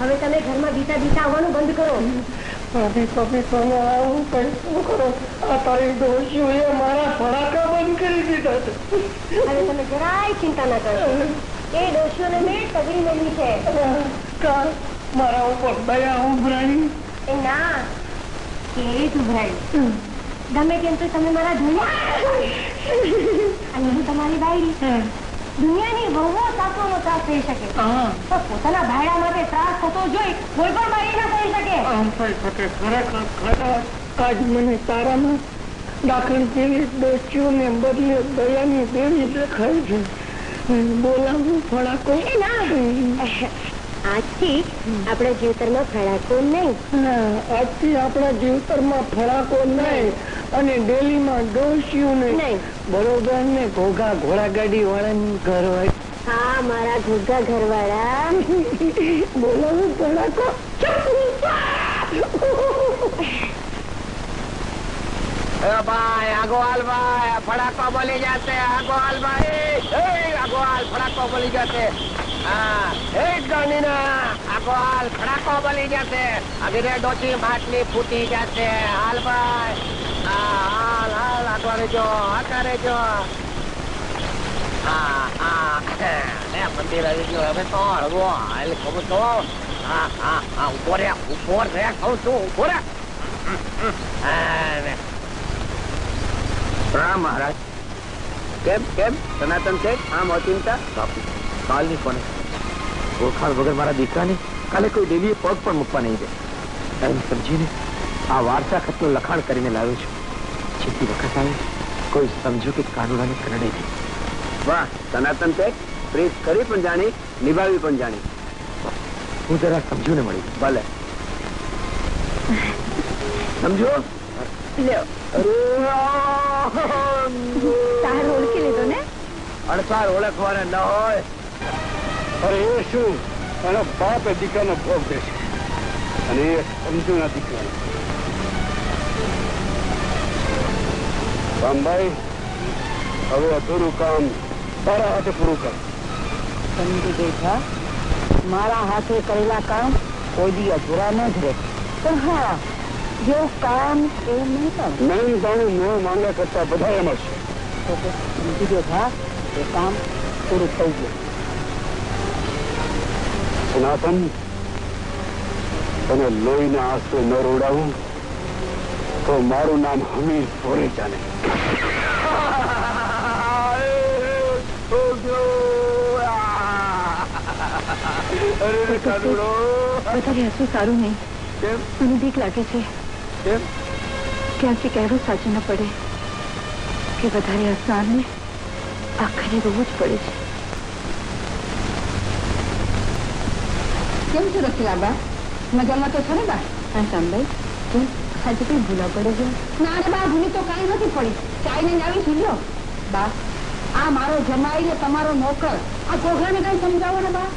હવે તમે ઘરમાં બીતા બીતા આવવાનું બંધ કરો. ભાભી તમે આવું કઈ શું કરો? આ તારી ડોશીઓએ મારા ફડાકા બંધ કરી દીધા છે. હવે તમે જરાય ચિંતા ના કરશો. એ ડોશીઓને મેં તગડી મેળવી છે. કાલ મારા ઉપર દયા ઉભરાણી. એ ના કેવી ઉભરાયું ગમે તેમ તો તમે મારા ધોયા અને હું તમારી બાયડી દુનિયાની વહુઓ સાસુનો ત્રાસ થઈ શકે. તો પોતાના ભાઈડા માટે ત્રાસ થતો જોઈ કોઈ પણ બાઈ ના થઈ શકે. આમ થઈ શકે. ખરેખર ખરા આજ મને તારામાં દાખલ જેવી દોષીઓને બદલે દયાની દેવી દેખાય છે. બોલાવું ફડાકો એ ના. આજથી આપણા જીવતરમાં ફળાકો નહીં. આજથી આપણા જીવતરમાં ફળાકો નહીં અને ડેલીમાં ડોસ્યું નહીં. બરોબર ને? ઘોઘા ઘોડા ગાડી વાળાનું ઘર હોય હા મારા ઘોઘા ઘરવાળા. બોલાવું ફળાકો ભાઈ આગો હાલ ભાઈ ફડાકો બોલી જશે આગો હાલ ભાઈ. એ આગો હાલ ફડાકો બોલી જશે. ના હાલ ખડાકો બોલી જશે. અગરે માટલી ફૂટી જશે. હાલ ભાઈ. હાલ હાલ આગો રેજો આગા રેજો મંદિર આવી હવે તો હળવો હાલ ખબર તો. હા હા હા, ઊભો રે રે, કહું છું, ઊભો રે. મહારાજ. કેમ કેમ? સનાતન છે? આમ અચિંતા? બાપુ કાલની કોને? ઓળખાણ વગર મારા દીકરાને કાલે કોઈ દેવીએ પગ પણ મૂકવા નહીં દે. એમ સમજીને આ વાર્તા ખતનું લખાણ કરીને લાવ્યો છું. છેલ્લી વખત આવે કોઈ સમજો કે કાનુડાને કરડે નહીં. વાહ સનાતન તે પ્રીત કરી પણ જાણી નિભાવી પણ જાણી. હું જરા સમજુ ને મળી ભલે. સમજો? તાર ઓળખી લીધો ને? અણસાર ઓળખવાના ન હોય. અરે એ શું એનો બાપ એ દીકરાનો ભોગ દેશે અને એ સમજુ ના દીકરા રામભાઈ હવે અધૂરું કામ તારા હાથે પૂરું કર. સમજી ગઈ મારા હાથે કરેલા કામ કોઈ દી અધૂરા ન જ રહે. પણ હા જેવું કામ એવું નહીં પણ. નહીં જાણું ન માંગ્યા કરતા બધા એમ જ છે. સમજી ગયો છા એ કામ પૂરું થઈ ગયું. સનાતન તને લોહીના આંસુ ન રોડાવું તો મારું નામ હમીર ભોરે વધારે હસવું સારું નહીં. મને બીક લાગે છે. ક્યાંથી કહેવું સાચું ન પડે કે વધારે હસનારને આખરે રોવું જ પડે છે. કેમ છો રસીલા બા મજામાં તો છો ને બા હા સાંભળ તું આજે કઈ ભૂલા પડે છે ના રે બા ભૂલી તો કાંઈ નથી પડી ચાઈને આવી છું બા આ મારો જમાઈ ને તમારો નોકર આ છોકરાને કઈ સમજાવો ને બા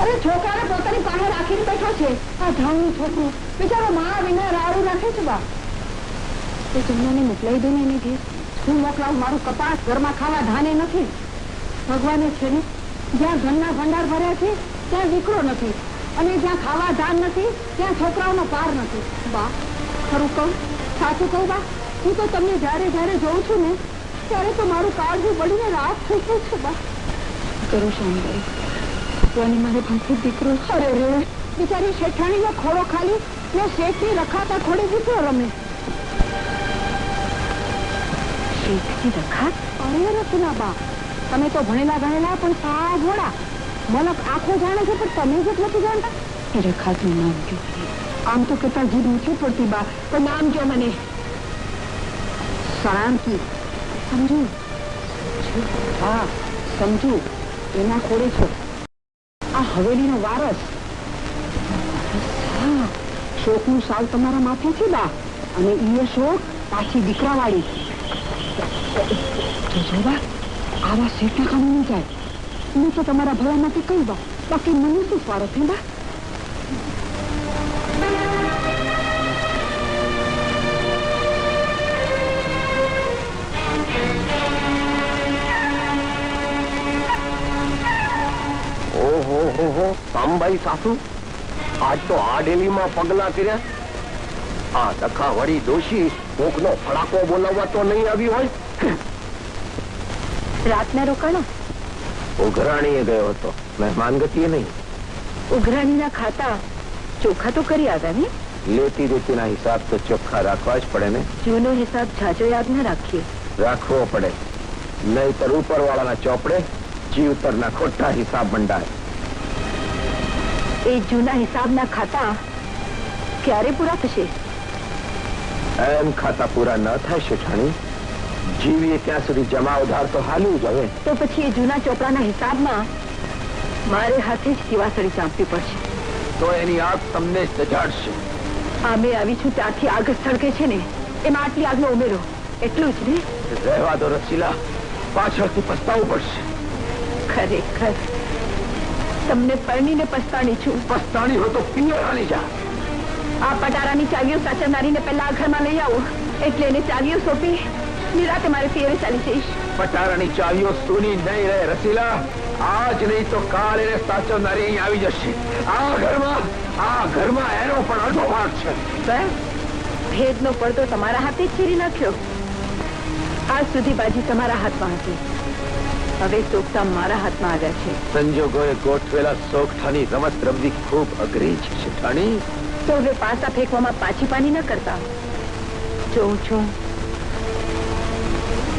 અરે છોકરાને પોતાની પાસે રાખીને બેઠો છે આ ઢાળનું છોકરું બિચારો મા વિના રાડું રાખે છે બા એ જમવાને મોકલાવી દો ને એની ઘેર હું મોકલાવું મારું કપાસ ઘરમાં ખાવા ધાને નથી ભગવાને છે ને જ્યાં ઘરના ભંડાર ભર્યા છે ત્યાં દીકરો નથી. અને જ્યાં ખાવા ધાન નથી ત્યાં છોકરાઓનો પાર નથી. બા ખરું કહું. સાચું કહું બા. હું તો તમને જ્યારે જ્યારે જોઉં છું ને ત્યારે તો મારું કાળજું પડીને રાત થઈ ગયું છે બા. કરું શાંતિ. મારે પાસે દીકરો અરે રે. બિચારી શેઠાણીનો ખોડો ખાલી ને શેઠની રખાતા ખોડે દીકરો રમે. શેઠની રખાત? અરે રચના બા. તમે તો ભણેલા ગણેલા પણ સાવ ભોળા. મલક આખો જાણે છે, પણ તમે જ નથી જાણતા? એ રખાતનું નામ કયો આમ તો કેટલા જીદ નથી પડતી બા પણ નામ કયો મને? શાંતિ સમજુ? હા, સમજુ. એના ખોડે છો. આ હવેલીનો વારસ. હા, શોકનું સાલ તમારા માથે છે, બા. અને એ શોક પાછી દીકરાવાળી. વાળી જો બા, આવા શેઠના કામ નહીં જાય. હું તો તમારા ભલા માટે કહી દઉં બાકી મને શું સ્વાર્થ હે બા ઓહો અંબાઈ સાસુ. આજ તો આ ડેલીમાં પગલા કર્યા આ દખા વળી દોષી કોકનો ફડાકો બોલાવવા તો નહીં આવી હોય? રાતના રોકાણો? ઉઘરાણીએ ગયો હતો. મહેમાન ગતિએ નહીં. ઉઘરાણીના ખાતા ચોખ્ખા તો કરી આવ્યા ને? લેતી દેતીના હિસાબ તો ચોખ્ખા રાખવા જ પડે ને. જૂનો હિસાબ જાજો યાદ ના રાખીએ. રાખવો પડે. નહીતર ઉપરવાળાના ચોપડે જીવતરના ખોટા હિસાબ મંડાય. એ જૂના હિસાબના ખાતા ક્યારે પૂરા થશે? એમ ખાતા પૂરા ન થાય શેઠાણી. જીવીએ ત્યાં સુધી જમા ઉધાર તો હાલવું જ હવે. તો પછી એ જૂના ચોપડાના હિસાબમાં મારે હાથે જ દિવાસળી ચાંપવી પડશે. તો એની આગ તમને સજાડશે. આમે આવી છું ત્યાંથી આગ સળગે છે ને એમાં આટલી આગનો ઉમેરો. એટલું જ ને? રહેવા દો રસીલા. પાછળથી પસ્તાવું પડશે. ખરેખર. તમને પરણીને પસ્તાણી છું. પસ્તાણી હોય તો પિયરાની જા આ પટારાની ચાવીઓ સાચવનારીને પહેલા ઘરમાં લઈ આવો. એટલે એને ચાવીઓ સોંપી નિરાતે મારે પિયરે ચાલી જઈશ પટારાની ચાવીઓ સૂની નહીં રહે રસીલા આજ નહીં તો કાલ એને સાચવનારી અહીં આવી જશે આ ઘરમાં આ ઘરમાં એનો પણ અડધો ભાગ છે સાહેબ ભેદનો પડદો તમારા હાથે જ ચીરી નાખ્યો આજ સુધી બાજી તમારા હાથમાં હતી હવે સોગતા મારા હાથમાં આવ્યા છે સંજોગોએ ગોઠવેલા સોગઠાની રમત રમવી ખૂબ અઘરી છે શેઠાણી તો હવે પાસા ફેંકવામાં પાછી પાની ન કરતા જોઉં છું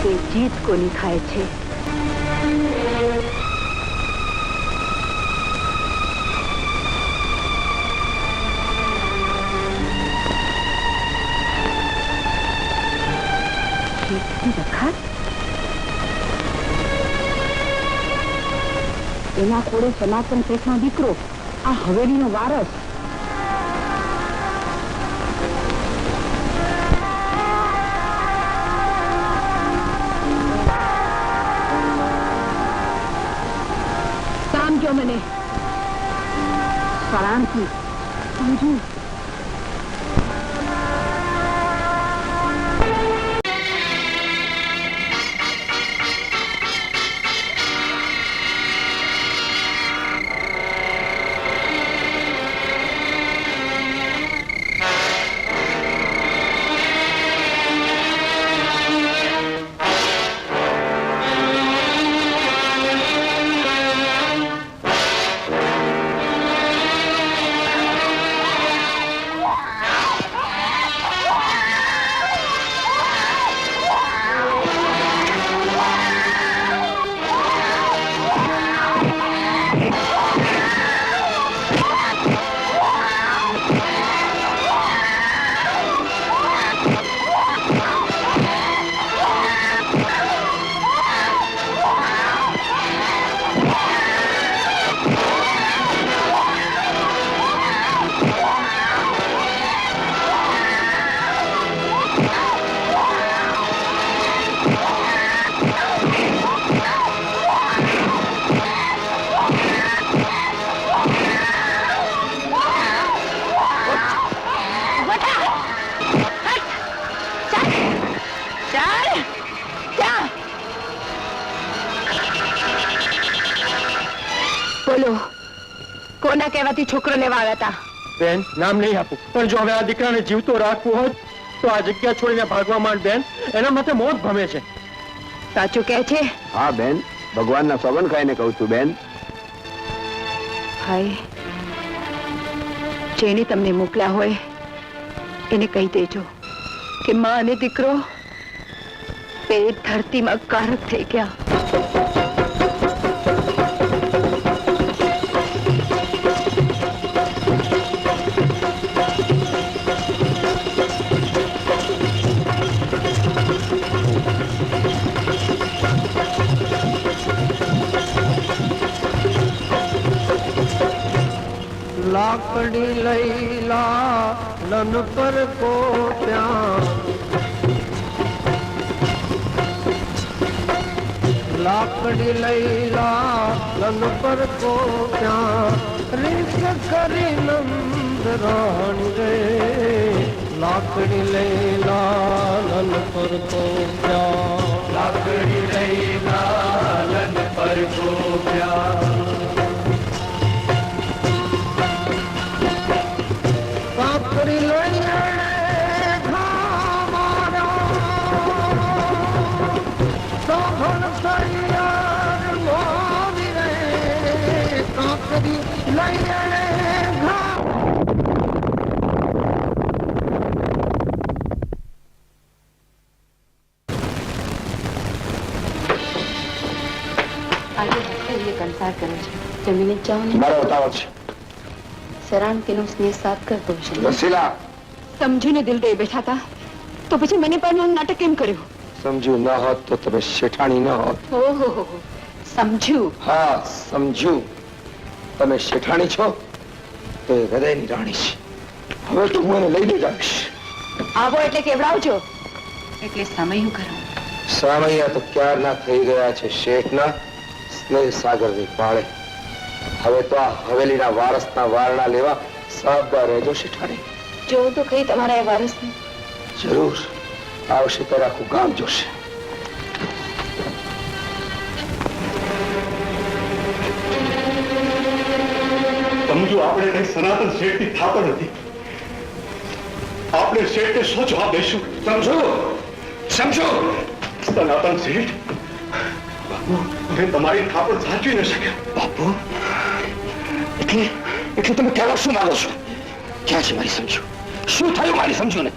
કે જીત કોની થાય છે? એના કોડે સનાતન શેઠનો દીકરો આ હવેલીનો વારસ. સળાણથી સમજુ ચાલ કહેવાથી છોકરો લેવા આવ્યા હતા. બેન નામ નહીં આપું. પણ જો હવે આ દીકરાને જીવતો રાખવું હોય તો આ જગ્યા છોડીને ભાગવા માંડ બેન. એના માટે મોત ભમે છે. સાચું કહે છે? હા બેન. ભગવાનના સોગન ખાઈને કહું છું બેન. ભાઈ જેને તમને મોકલ્યા હોય એને કહી દેજો કે માં અને દીકરો પેટ ધરતીમાં કારક થઈ ગયા. લાકડી લઈ લા લન પર કોટ્યા. લાકડી લઈ લા લન પર કોટ્યા. રીસ કરી નંદ રાણી રે. લાકડી લઈ લા લન પર કોટ્યા. લાકડી લઈ લા લન પર કો કંસાર કરે છે જમીને જાઓ ને મારો ઉતાવળ છે. શરાણકીનો સ્નેહ સાથ કરતો છે રસીલા! સમજીને દિલ દઈ બેઠા હતા? તો પછી મને પણ નાટક કેમ કર્યું? સમજ્યું ન હોત તો તમે શેઠાણી ન હોત. ઓહો હો હો. સમજ્યું હા સમજ્યું તમે શેઠાણી છો? તો એ હૃદયની રાણી છે. હવે તો હું એને લઈને જ આવીશ આવો એટલે કેવડાવજો. એટલે સમય હું કરું. સામૈયા તો ક્યારના થઈ ગયા છે શેઠના? સ્નેહ સાગરની પાળે. હવે તો આ હવેલીના વારસના વારણા લેવા સાબદા રહેજો શેઠાણી. જોઉં તો કઈ તમારા એ વારસને. જરૂર. આવશે ત્યારે આખું ગામ જોશે. સમજો આપણે સનાતન શેઠની થાપણ હતી. આપણે શેઠને શું જવાબ દઈશું સમજો. સમજો. સનાતન શેઠ બાપુ મેં તમારી થાપણ સાચવી ન શક્યા બાપુ, એટલે એટલે તમે કહેવા શું માંગો છો? ક્યાં છે મારી સમજો શું થયું મારી સમજો ને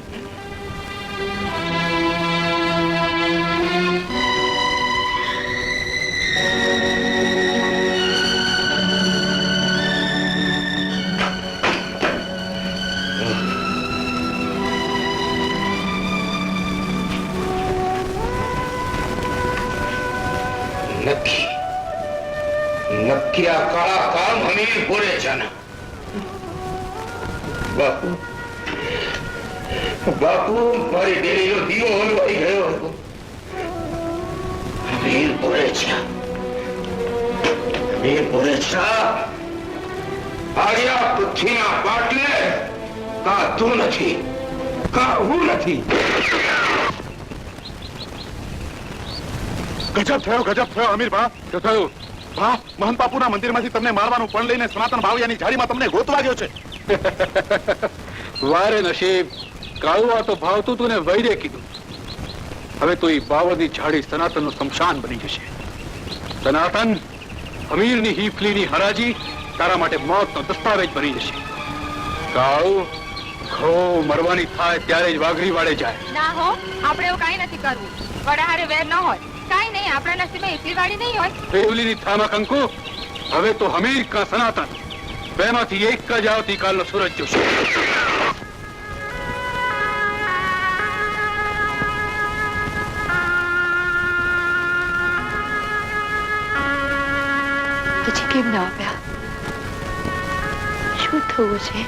બાપુ. બાપુ, મારી ડેરીનો દીવો હલવાઈ ગયો હતો. વીર પૂરે વીર હમીર પૂરે છે. આજે આ પૃથ્વીના પાટલે કા તું નથી કા હું નથી. ગજબ થયો ગજબ થયો, અમીર બા. થયું. બા, મહંત બાપુના મંદિરમાંથી તમને મારવાનું પણ લઈને સનાતન ભાવિયાની જાળીમાં તમને ગોતવા ગયો છે. વારે નસીબ કાળુઆ તો ભાવતું તું ને વૈરે કીધું. હવે તો એ બાવળની ઝાડી સનાતનનું શમશાન બની જશે. સનાતન અમીરની હીફલીની હરાજી તારા માટે મોતનો દસ્તાવેજ બની જશે. કાળુ ઘો મરવાની થાય ત્યારે જ વાઘરી વાળે જાય. ના હો આપણે એવું કાંઈ નથી કરવું. વડાહારે વેર ન હોય. કાંઈ નહીં આપણા નસીબમાં એટલી વાળી નહીં હોય. દેવલીની થામા કંકુ હવે તો હમીર કા સનાતન. બેમાંથી એક જ આવતીકાલનો સૂરજ જોશે પછી કેમ ના આપ્યા શું થયું છે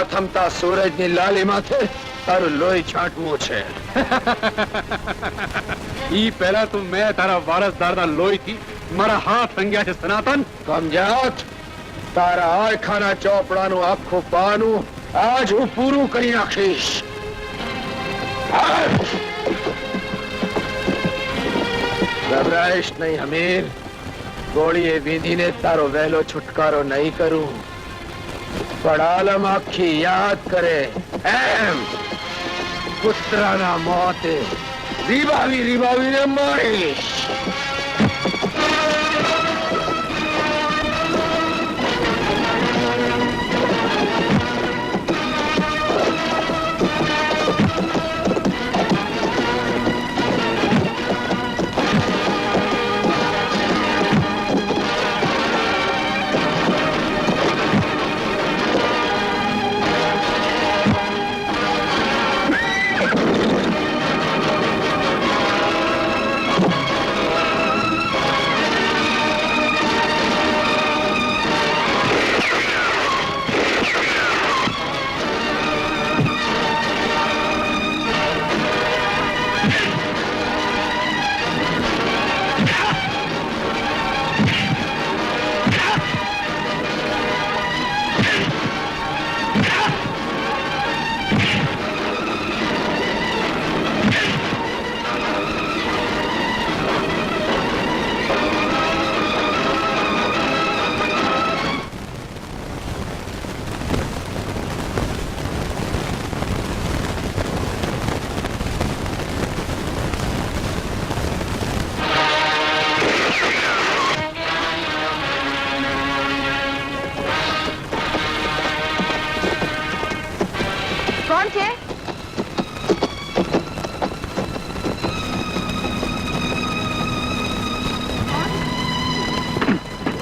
આ થમતા સૂરજની લાલી માથે તારું લોહી છાંટવું છે. ઈ પહેલા તું મેં તારા વારસદારના લોહીથી મારા હાથ રંગ્યા છે સનાતન. સમજાત? તારા આખાના ચોપડાનું આખું પાનું આજ હું પૂરું કરી નાખીશ. ગભરાઈશ નહીં હમીર ગોળીએ વિધીને તારો વહેલો છુટકારો નહીં કરું. પણ આખી યાદ કરે. એમ. પુત્રના મોતે રીબાવી રીબાવીને કોણ છે?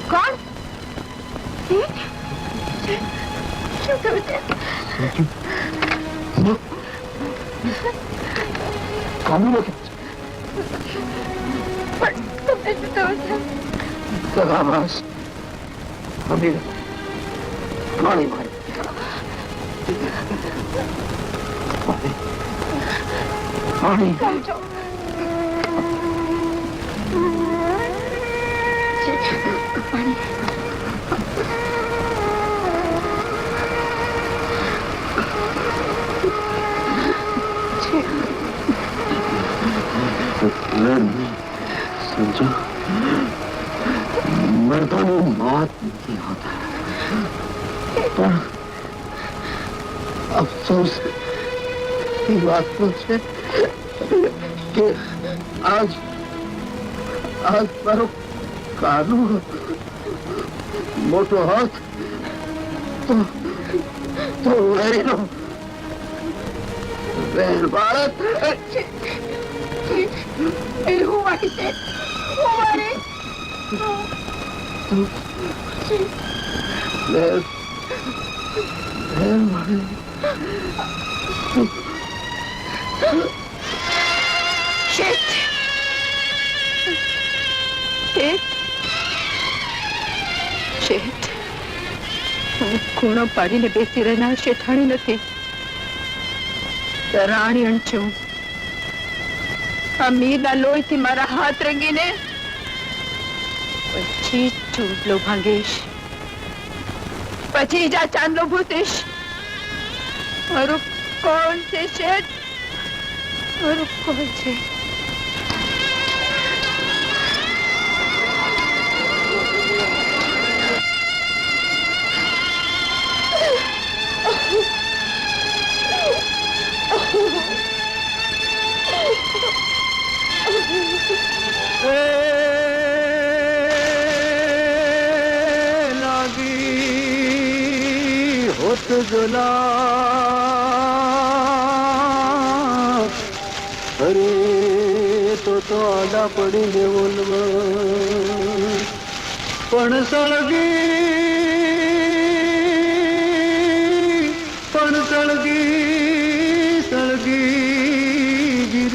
કોણ? શું કરું કામું નથી પાણી સમજો મર્દોનું મોત નથી હોતા પણ અફસોસ એ વાતનો છે. કે આજ આજ મારો કાનો મોટો હાથ તો તો વેરીનો વેર બાળક એવું હોય છે હું મારી વેર વેર મારે શેઠ ખૂણો પાડીને બેસી રહેનાર શેઠાણી નથી. રાણીયણ છું. આ મીરના લોહીથી મારા હાથ રંગીને પછી ચૂંટલો ભાંગીશ. પછી જા ચાંદલો ભૂતીશ મારું કોણ છે શેઠ? મારું કોણ છે? લાગી હોત જલા અરે તો તો આડા પડીને બોલવા પણ સળગી પણ સળગી સળગી ગીર